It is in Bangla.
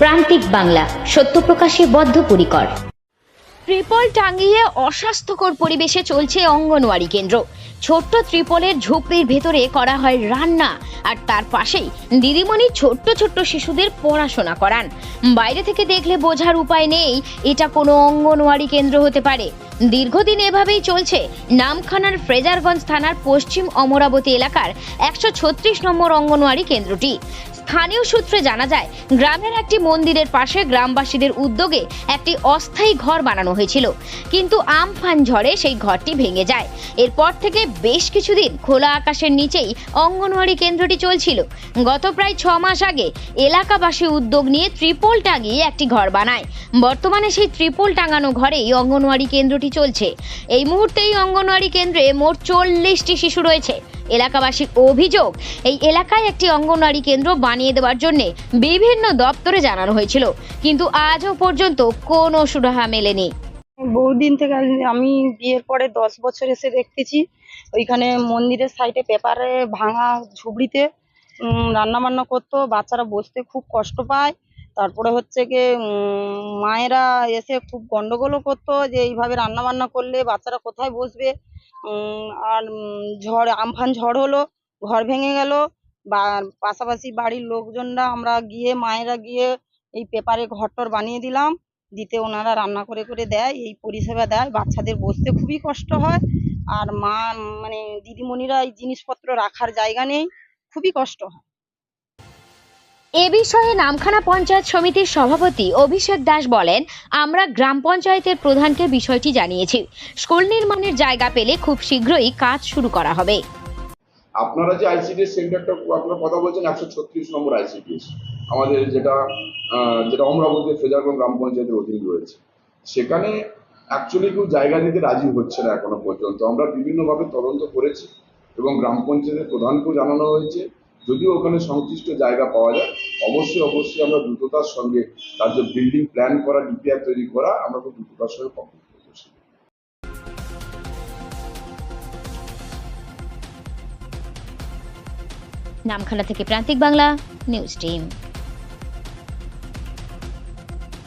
প্রান্তিক বাংলা, সত্য প্রকাশে বদ্ধপরিকর। ত্রিপল টাঙিয়ে অস্বাস্থ্যকর পরিবেশে চলছে অঙ্গনওয়াড়ি কেন্দ্র। ছোট্ট ত্রিপলের ঝুপড়ির ভেতরে করা হয় রান্না, আর তার পাশেই দিদিমণি ছোট্ট ছোট্ট শিশুদের পড়াশোনা করান। বাইরে থেকে দেখলে বোঝার উপায় নেই, এটা কোনো অঙ্গনওয়াড়ি কেন্দ্র হতে পারে। দীর্ঘদিন এভাবেই চলছে। নামখানার ফ্রেজারগঞ্জ থানার পশ্চিম অমরাবতী এলাকার একশো ছত্রিশ নম্বর অঙ্গনওয়াড়ি কেন্দ্রটি। স্থানীয় সূত্রে জানা যায়, গ্রামের একটি মন্দিরের পাশে গ্রামবাসীদের উদ্যোগে একটি অস্থায়ী ঘর বানানো হয়েছিল। কিন্তু আমফান ঝড়ে সেই ঘরটি ভেঙে যায়। এরপর থেকে বেশ কিছুদিন খোলা আকাশের নিচেই অঙ্গনওয়াড়ি কেন্দ্রটি চলছিল। গত প্রায় ছ মাস আগে এলাকাবাসী উদ্যোগ নিয়ে ত্রিপল টাঙিয়ে একটি ঘর বানায়। বর্তমানে সেই ত্রিপল টাঙানো ঘরেই অঙ্গনওয়াড়ি কেন্দ্রটি চলছে। এই মুহূর্তে এই অঙ্গনওয়াড়ি কেন্দ্রে মোট চল্লিশটি শিশু রয়েছে। এলাকাবাসীর অভিযোগ, এই এলাকায় একটি অঙ্গনওয়াড়ি কেন্দ্র বানিয়ে দেওয়ার জন্য বিভিন্ন দপ্তরে জানানো হয়েছিল। কিন্তু আজও পর্যন্ত কোনো সুরাহা মেলেনি। বহুদিন থেকে আমি বিয়ের পরে দশ বছর এসে দেখতেছি, ওইখানে মন্দিরের সাইডে পেপারে ভাঙা ঝুবড়িতে রান্না বান্না করতো, বাচ্চারা বসতে খুব কষ্ট পায়। তারপরে হচ্ছে গিয়ে মায়েরা এসে খুব গন্ডগোলও করতো যে এইভাবে রান্না বান্না করলে বাচ্চারা কোথায় বসবে। আর ঝড়, আমফান ঝড় হলো, ঘর ভেঙে গেল। বা, পাশাপাশি বাড়ির লোকজনরা আমরা গিয়ে, মায়েরা গিয়ে এই পেপারে ঘরটর বানিয়ে দিলাম। দিতে ওনারা রান্না করে করে দেয়, এই পরিষেবা দেয়। বাচ্চাদের বসতে খুবই কষ্ট হয়। আর মা মানে দিদিমণিরা এই জিনিসপত্র রাখার জায়গা নেই, খুবই কষ্ট হয়। এ বিষয়ে নামখানা পঞ্চায়েত সমিতির সভাপতি অভিষেক দাস বলেন, আমরা গ্রাম পঞ্চায়েতের প্রধানকে বিষয়টি জানিয়েছি। স্কুল নির্মাণের জায়গা পেলে খুব শীঘ্রই কাজ শুরু করা হবে। আপনারা যে আইসিডিএস সেন্টারটা আপনারা কথা বলছেন, একশো ছত্রিশ নম্বর আইসিডিএস আমাদের যেটা যেটা অমরাবতী ফেজারগঞ্জ গ্রাম পঞ্চায়েতের অধীন রয়েছে। সেখানে অ্যাকচুয়ালি কেউ জায়গা দিতে রাজি হচ্ছে না এখনও পর্যন্ত। আমরা বিভিন্নভাবে তদন্ত করেছি এবং গ্রাম পঞ্চায়েতের প্রধানকেও জানানো হয়েছে। যদিও ওখানে সংশ্লিষ্ট জায়গা পাওয়া যায়, অবশ্যই অবশ্যই আমরা দ্রুততার সঙ্গে তার যে বিল্ডিং প্ল্যান করা ডিপিআর তৈরি করা, আমরা খুব দ্রুততার সঙ্গে কমপ্লিট করছি নামখানা থেকে প্রান্তিক বাংলা, নিউজ টিম।